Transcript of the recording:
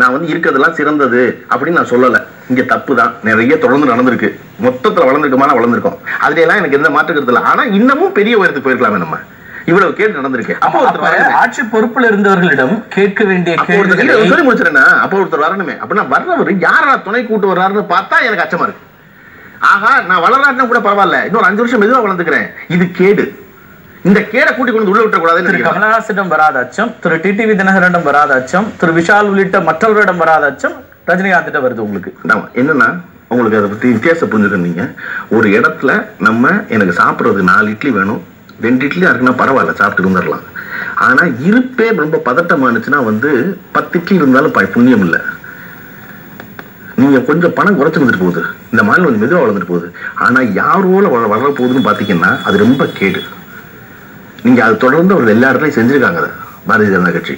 நான் வந்து இருக்கிறதெல்லாம் சிறந்தது அப்படின்னு நான் சொல்லல. இங்க தப்பு தான் நிறைய தொடர்ந்து நடந்திருக்கு. மொத்தத்துல வளர்ந்துருக்குமான வளர்ந்துருக்கோம். அதுல எல்லாம் எனக்கு எந்த மாற்று கருத்து இல்லை. ஆனா இன்னமும் பெரிய உயரத்துக்கு போயிருக்கலாமே நம்ம. இவ்வளவு கேட்டு நடந்திருக்கு. அப்போ ஒருத்தர். ஆட்சி பொறுப்புல இருந்தவர்களிடம் கேட்க வேண்டிய கேள்விகளை சொல்லி முடிச்சிடறேன்னா அப்போ ஒருத்தர் வரணுமே. அப்படின்னா வர்றவர் யாரா துணை கூட்டு வர்றாருன்னு பார்த்தா எனக்கு அச்சமா இருக்கு. ஆஹா நான் வளராட்டினா கூட பரவாயில்ல. இன்னொரு அஞ்சு வருஷம் மெதுவா வளர்ந்துக்கிறேன். இது கேடு. இந்த கேடை கூட்டி கொண்டு உள்ள விட்டக்கூடாதுன்னு திரு. கமலஹாசனிடம் வராத அச்சம் திரு டிடிவி தினகரனிடம் வராத அச்சம் திரு விஷால் உள்ளிட்ட மற்றவர்களிடம் வராத அச்சம் ரஜினிகாந்த் வருது உங்களுக்கு. என்னன்னா உங்களுக்கு அதை பத்தி வித்தியாசம் புரிஞ்சுக்கிறீங்க. ஒரு இடத்துல நம்ம எனக்கு சாப்பிடுறது நாலு இட்லி வேணும் ரெண்டு இட்லி இருக்குன்னா பரவாயில்ல சாப்பிட்டு இருந்துடலாம் ஆனா இருப்பே ரொம்ப பதட்டமானுச்சுன்னா வந்து பத்து இட்லி இருந்தாலும் புண்ணியம் இல்லை. நீங்க கொஞ்சம் பணம் குறைச்சு வந்துட்டு போகுது. இந்த மாநிலம் கொஞ்சம் மெதுவா வளர்ந்துட்டு போகுது. ஆனா யாரோல வள வளர போகுதுன்னு பாத்தீங்கன்னா அது ரொம்ப கேடு. நீங்க அது தொடர்ந்து அவர் எல்லா இடத்துலையும் செஞ்சிருக்காங்க அதை, பாரதிய ஜனதா கட்சி.